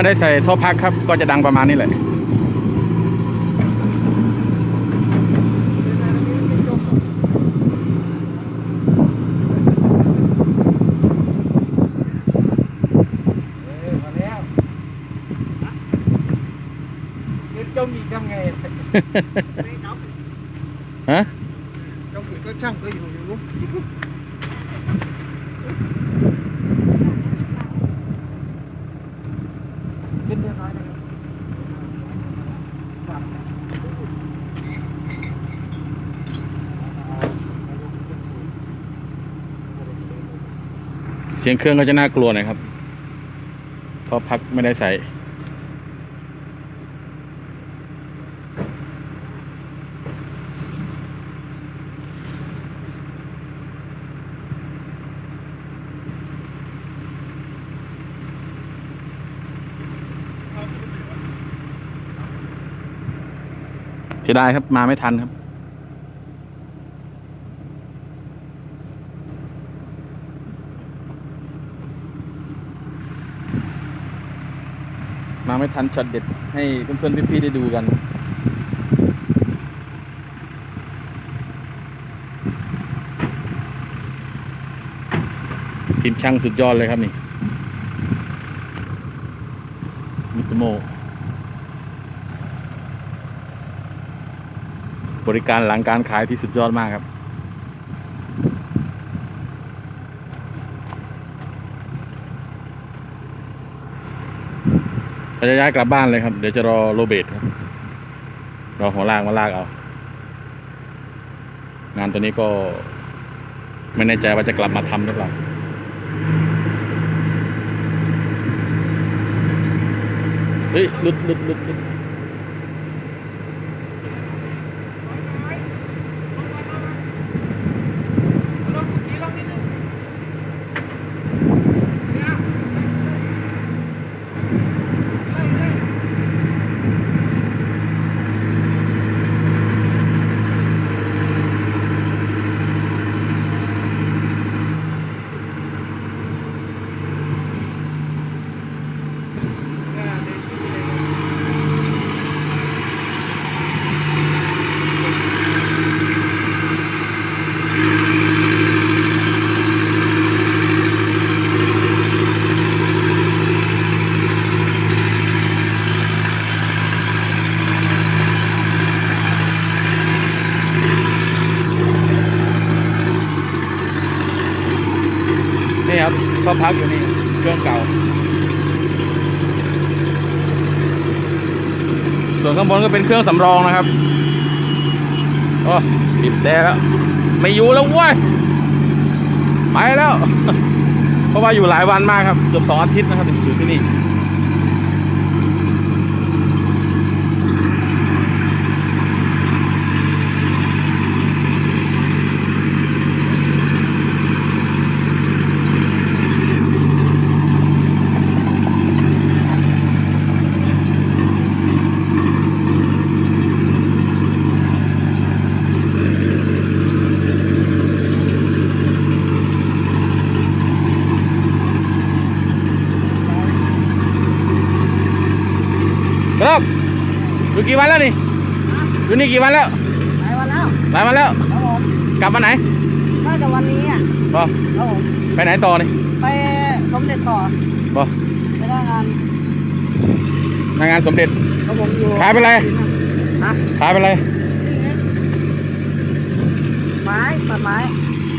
เครื่องไม่ได้ใส่ท่อพักครับ ก็จะดังประมาณนี้แหละเออมาแล้วเล่นจมอีกทำไงไม่นับฮะจมอีกก็ช่างก็อยู่อยู่ขึ้นเรียบร้อยนะครับ เสียงเครื่องก็จะน่ากลัวหน่อยครับท่อพักไม่ได้ใส่เสียดายครับมาไม่ทันครับ ไม่ทันช็อตเด็ดให้เพื่อนๆพี่ๆได้ดูกัน ทีมช่างสุดยอดเลยครับนี่มิตโม บริการหลังการขายที่สุดยอดมากครับ เราจะย้ายกลับบ้านเลยครับ เดี๋ยวจะรอโรเบตครับ รอหัวลากมาลากเอา งานตัวนี้ก็ ไม่แน่ใจว่าจะกลับมาทำหรือเปล่าเฮ้ยลุดลุดลุดลุด ครับก็พักอยู่นี่เครื่องเก่า ส่วนข้างบนก็เป็นเครื่องสำรองนะครับโอ้บิดแต่แล้ว ไม่อยู่แล้วเว้ยไปแล้ว เพราะว่าอยู่หลายวันมากครับเกือบสองอาทิตย์นะครับอยู่ที่นี่ ครับอยู่กี่วันแล้วนี่อยู่นี่กี่วันแล้วไปวันแล้วหลายวันแล้วครับผมกลับวันไหนน่าจะวันนี้อะบอครับผมไปไหนต่อนี่ไปสมเด็จต่อบอไปได้งานทางานสมเด็จครับผมอยู่ขายไปเลยฮะขายไปเลยไม้ตัดไม้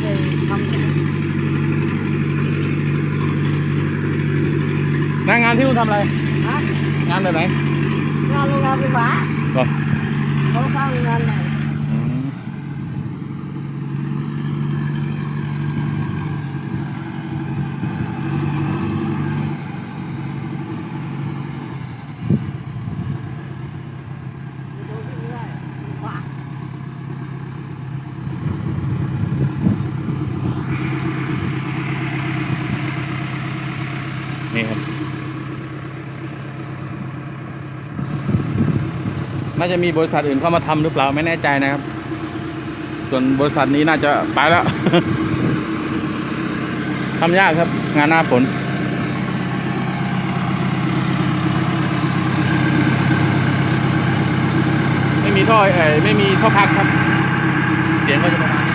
เอ่อทำหน้างานที่นู่นทำอะไรฮะงานแบบไหน งานโรงง น่าจะมีบริษัทอื่นเข้ามาทำหรือเปล่าไม่แน่ใจนะครับ ส่วนบริษัทนี้น่าจะไปแล้วทำยากครับ งานหน้าฝนไม่มีท่อเอ่ไม่มีท่อพักครับ เสียงก็จะประมาณนี้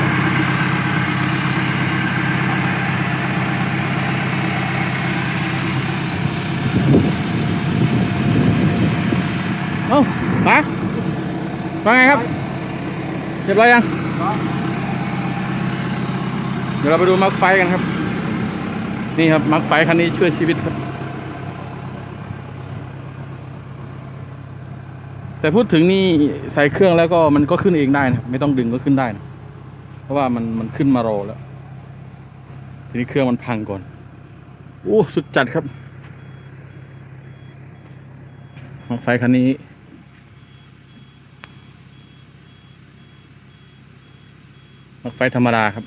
เอ้าปะ ว่าไงครับเรียบร้อยยัง เดี๋ยวเราไปดูมาร์คไฟกันครับ นี่ครับมาร์คไฟคันนี้ช่วยชีวิตครับ แต่พูดถึงนี่ใส่เครื่องแล้วก็มันก็ขึ้นเองได้นะไม่ต้องดึงก็ขึ้นได้นะเพราะว่ามันมันขึ้นมารอแล้ว ทีนี้เครื่องมันพังก่อนโอ้สุดจัดครับมาร์คไฟคันนี้ มาร์ค ไฟธรรมดาครับ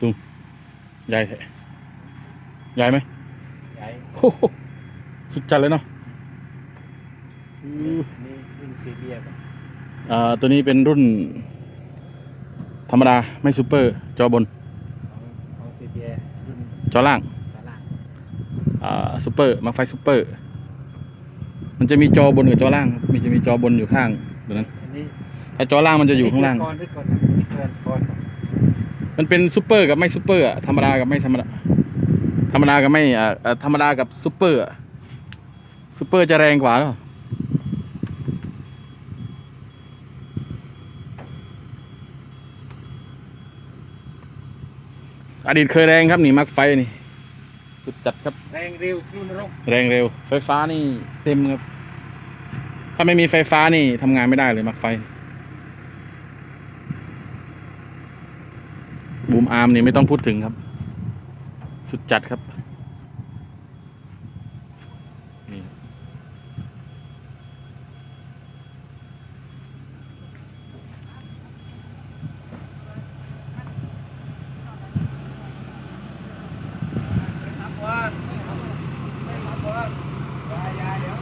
ตุ้มใหญ่แท้ใหญ่ไหมใหญ่โอ้โหสุดจัดเลยเนาะอือนี่รุ่นซีเบียร์ป่ะอ่าตัวนี้เป็นรุ่น ธรรมดา ไม่ซูเปอร์ จอบน ของของซีเบียร์รุ่นจอล่างสาล่างอ่าซูเปอร์มาไฟซูเปอร์ มันจะมีจอบนกับจอล่างครับมีจะมีจอบนอยู่ข้างตัวนั้นอันนี้ถ้าจอล่างมันจะอยู่ข้างล่าง ก่อนด้วยก่อนนะนี่เกินก่อนมันเป็นซูเปอร์กับไม่ซูเปอร์อะธรรมดากับไม่ธรรมดา ธรรมดากับไม่อ่าอ่าธรรมดากับซูเปอร์อะซูเปอร์จะแรงกว่าหรือเปล่าอดีตเคยแรงครับนี่มักไฟนี่ สุดจัดครับ แรงเร็วรุ่นรกแรงเร็ว ไฟฟ้านี่เต็มครับ ถ้าไม่มีไฟฟ้านี่ทำงานไม่ได้เลยมักไฟ บูมอาร์มนี่ไม่ต้องพูดถึงครับ สุดจัดครับนี่ครับ ครับว่าครับว่ายายาเดี๋ยว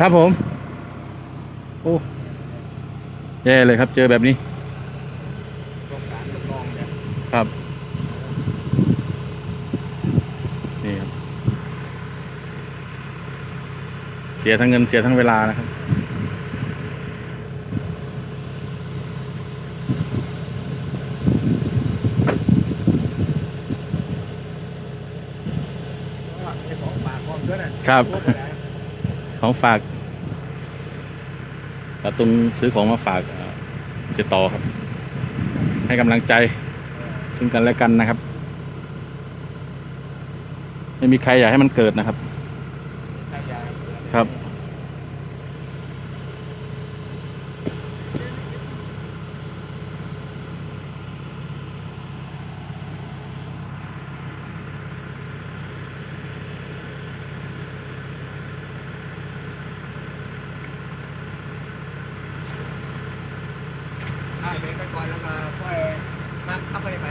ครับผม โอ้แย่เลยครับ เจอแบบนี้โครงการทดลองเนี่ยครับนี่ครับ เสียทั้งเงินเสียทั้งเวลานะครับไอ้ของฝากของด้วยน่ะครับพวกอะไร ของฝากตาตุนซื้อของมาฝากเอ่อเจต่อครับ ให้กำลังใจ ซึ่งกันและกันนะครับ ไม่มีใครอยากให้มันเกิดนะครับ ใครอยาก ครับ ได้เบรกไปก่อนแล้วก็ค่อยมาขับไปไหม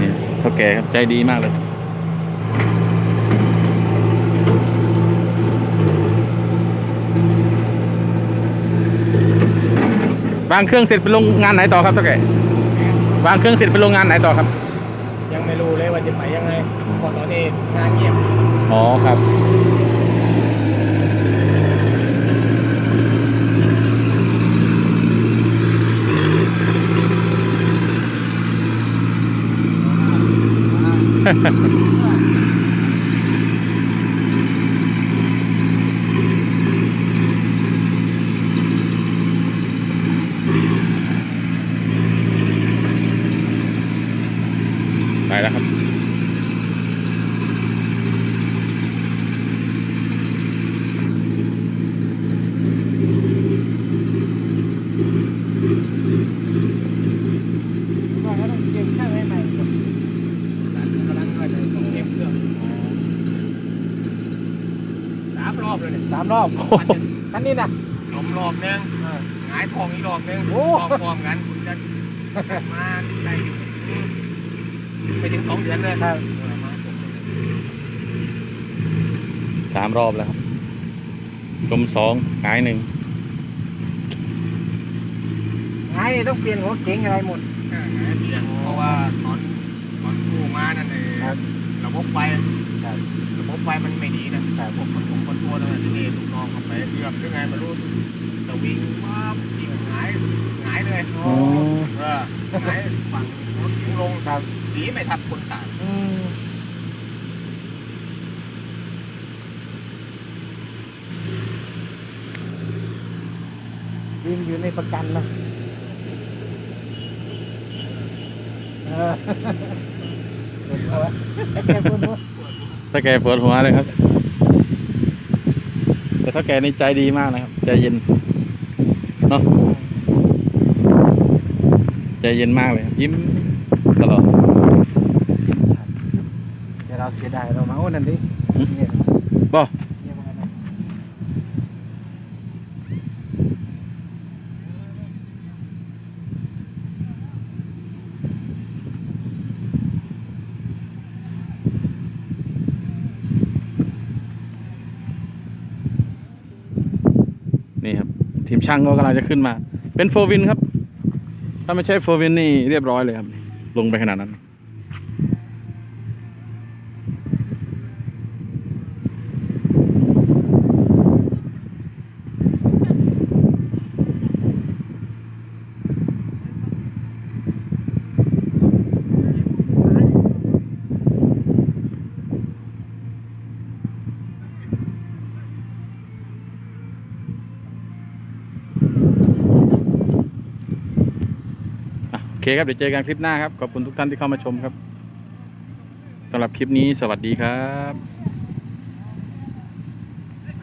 นี่เท่าแก่ครับใจดีมากเลย วางเครื่องเสร็จไปลงงานไหนต่อครับเท่าแก่วางเครื่องเสร็จไปลงงานไหนต่อครับ ยังไม่รู้เลยว่าจะไปยังไงเพอตอนนี้งานเงียบ อ๋อครับ 哈哈哈哈 สามรอบโอ้โห คันนี้นะล้มรอบนึงหงายทองอีกรอบนึงโอ้พร้อมๆกันคุณจะมาได้ไปถึงสองเดือนเลยครับเออมาจบเลยสามรอบแล้วครับจมสองหายหนึ่งไงต้องเปลี่ยนหัวเก๋งอะไรหมด เออหงายเปลี่ยนเพราะว่าตอนตอนกู้มานั่นเองครับ ระบบไฟ ระบบไฟมันไม่ดีนะแต่พวกคนผมคนตัวนั่นนะที่นี่ลูกน้องเขาไปเกือบหรือไงไม่รู้แต่วิ่งมายิงหงายหงายเลยอ๋อเออหงายฝั่งรถยิงลงครับสีไม่ทับคนตายอืมวินอยู่ในประกันนะเออปวดหัวแกปวดหัว ถ้าแกปวดหัวเลยครับ แต่ถ้าแกนี่ใจดีมากนะครับ ใจเย็นเนาะใจเย็นมากเลยครับยิ้มตลอดเดี๋ยวเราเสียดายเรามาโอ้นั่นดิหึเนี่ยบ่ เนี่ยมันอะไร นี่ครับ ทีมช่างก็กำลังจะขึ้นมา เป็นโฟวินครับ ถ้าไม่ใช่โฟวินนี่เรียบร้อยเลยครับ ลงไปขนาดนั้น เคครับ เดี๋ยวเจอกันคลิปหน้าครับ ขอบคุณทุกท่านที่เข้ามาชมครับสำหรับคลิปนี้สวัสดีครับ